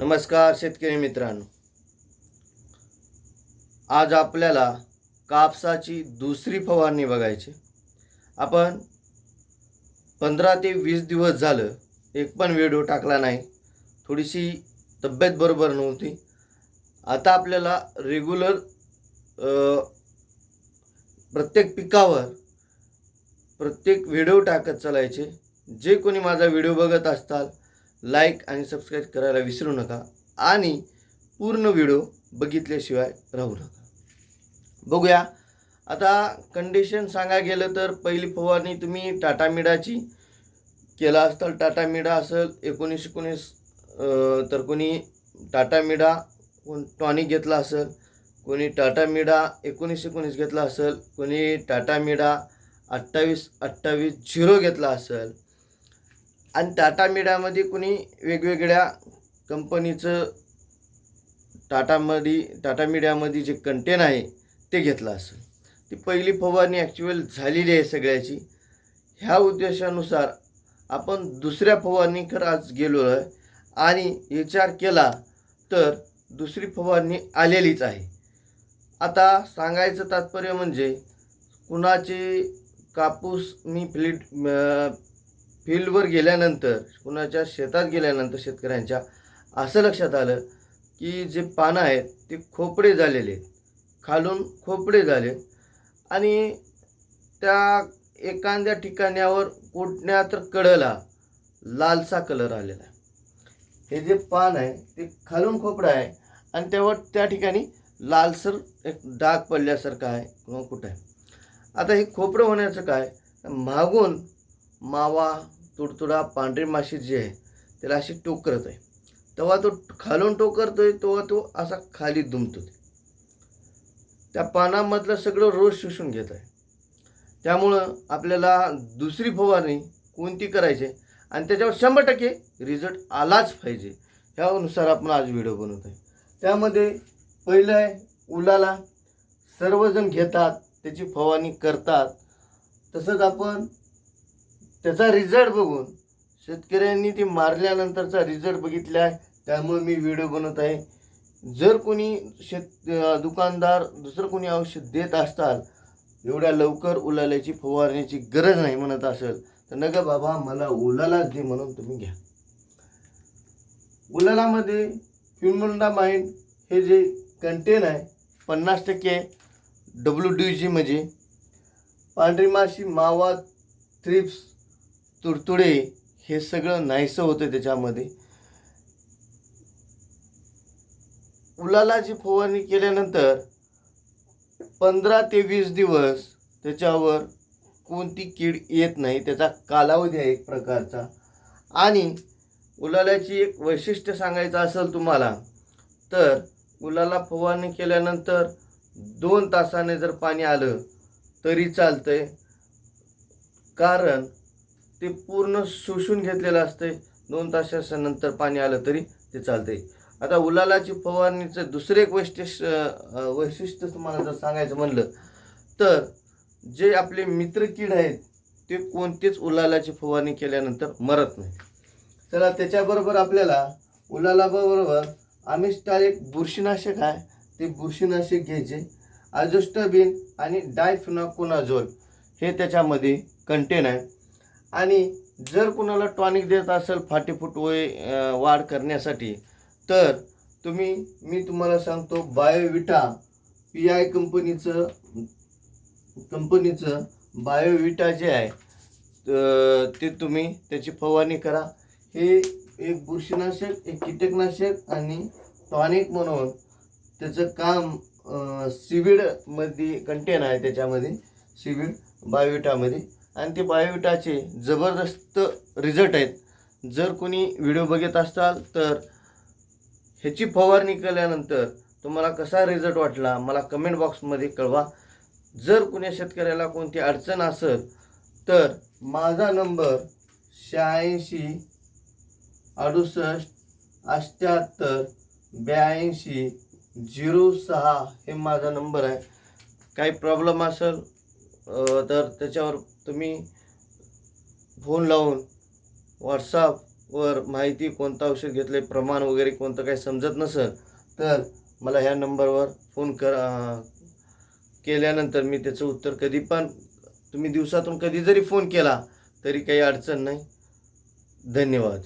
नमस्कार शेतकरी मित्रांनो. आज आपल्याला कापसाची दुसरी फवारणी बघायची. आपण पंधरा ते वीस दिवस झालं एक पण व्हिडिओ टाकला नाही. थोडीशी तब्येत बरोबर नव्हती. आता आपल्याला रेग्युलर प्रत्येक पिकावर प्रत्येक व्हिडिओ टाकत चालायचे. जे कोणी माझा व्हिडिओ बघत असताल लाईक आणि सबस्क्राईब करायला विसरू नका आणि पूर्ण व्हिडिओ बघितल्याशिवाय राहू नका. बघूया. आता कंडिशन सांगा गेलं तर पहिली फवारणी तुम्ही टाटा मिडाची केला असताल टाटा मिडा असेल एकोणीस एकोणीस तर कोणी टाटा मिडा कोण टॉनिक घेतला असेल कोणी टाटा मिडा एकोणीस एकोणीस घेतला असेल कोणी टाटा मिडा अठ्ठावीस अठ्ठावीस झिरो घेतला असेल आणि टाटा मीडियामध्ये कुणी वेगवेगळ्या कंपनीचं टाटामध्ये टाटा मीडियामध्ये जे कंटेन आहे ते घेतलं असेल. ती पहिली फवारणी ॲक्च्युअल झालेली आहे सगळ्याची. ह्या उद्देशानुसार आपण दुसऱ्या फवारणीकडे आज गेलो आहे आणि विचार केला तर दुसरी फवारणी आलेलीच आहे. आता सांगायचं तात्पर्य म्हणजे कुणाचे कापूस मी फ्लिट फील्डवर गेल्यानंतर कुणाच्या शेतात गेल्यानंतर शेतकऱ्यांच्या असं लक्षात आलं की जे पानं आहेत ते खोपडे झालेले आहेत. खालून खोपडे झाले. आणि त्या एखाद्या ठिकाण्यावर कुठण्या तर कडला लालसा कलर आलेला आहे. हे जे पान आहे ते खालून खोपडं आहे आणि त्यावर त्या ठिकाणी लालसर एक डाग पडल्यासारखं आहे किंवा कुठं आहे. आता हे खोपडं होण्याचं काय? मागून मावा तुडतुडा पांढरी माशी जी आहे त्याला अशी टोकरत आहे तेव्हा तो खालून टोकरतोय तेव्हा तो असा खाली दुमतो त्या पानामधलं सगळं रोज शोषून घेत आहे त्यामुळं आपल्याला दुसरी फवारणी कोणती करायची? आणि त्याच्यावर शंभर टक्के रिझल्ट आलाच पाहिजे. ह्यानुसार आपण आज व्हिडिओ बनवत आहे त्यामध्ये पहिलं आहे उलाला सर्वजण घेतात त्याची फवारणी करतात. तसंच आपण त्याचा रिझल्ट बघून शेतकऱ्यांनी ती मारल्यानंतरचा रिझल्ट बघितला आहे. त्यामुळे मी व्हिडिओ बनवत आहे. जर कोणी शेत दुकानदार दुसरं कोणी औषध देत असताल एवढ्या लवकर उलाल्याची फवारण्याची गरज नाही म्हणत असेल तर नका बाबा मला ओलालाच दे म्हणून तुम्ही घ्या. उलालामध्ये माइंड हे जे कंटेन आहे पन्नास टक्के डब्ल्यू डी जी म्हणजे पांढरी माशी मावा थ्रिप्स तुडतुडे हे सगळं नाहीसं होतं त्याच्यामध्ये. उलालाची फवारणी केल्यानंतर पंधरा ते वीस दिवस त्याच्यावर कोणती कीड येत नाही त्याचा कालावधी आहे एक प्रकारचा. आणि उलाल्याची एक वैशिष्ट्य सांगायचं असेल तुम्हाला तर उलाला फवारणी केल्यानंतर दोन तासाने जर पाणी आलं तरी चालतंय. कारण ते पूर्ण शोषून घेतलेलं असतंय. दोन तासानंतर पाणी आलं तरी ते चालतंय. आता उलालाची फवारणीचं दुसरं एक वैशिष्ट्य वैशिष्ट्य तुम्हाला जर सांगायचं म्हणलं तर जे आपले मित्र कीड आहेत ते कोणतीच उलालाची फवारणी केल्यानंतर मरत नाही चला त्याच्याबरोबर आपल्याला उलालाबरोबर आमिस्टार एक बुरशीनाशक आहे. ते बुरशीनाशक घ्यायचे. आजोस्टाबिन आणि डायफिनाकोनाझोल हे त्याच्यामध्ये कंटेन आहे आणि जर कुणाला टॉनिक देत असेल फाटेफूट वय वाढ करण्यासाठी तर तुम्ही मी तुम्हाला सांगतो बायोविटा पी आय कंपनीचं कंपनीचं बायोविटा जे आहे ते तुम्ही त्याची फवारणी करा. हे एक बुरशीनाशक एक कीटकनाशक आणि टॉनिक म्हणून त्याचं काम सिविडमध्ये कंटेन आहे त्याच्यामध्ये सिविड बायोविटामध्ये. आणि ते बायोविटाचे जबरदस्त रिझल्ट आहेत. जर कोणी व्हिडिओ बघत असाल तर ह्याची फवारणी केल्यानंतर तुम्हाला कसा रिझल्ट वाटला मला कमेंट बॉक्समध्ये कळवा. जर कुण्या शेतकऱ्याला कोणती अडचण असेल तर माझा नंबर शहाऐंशी अडुसष्ट अठ्ठ्याहत्तर ब्याऐंशी झिरो सहा हे माझा नंबर आहे. काही प्रॉब्लेम असेल तर त्याच्यावर तुम्ही फोन लावून व्हॉट्सअपवर माहिती कोणतं औषध घेतले प्रमाण वगैरे कोणतं काही समजत नसेल तर मला ह्या नंबरवर फोन कर. केल्यानंतर मी त्याचं उत्तर कधी पण तुम्ही दिवसातून कधी जरी फोन केला तरी काही अडचण नाही. धन्यवाद.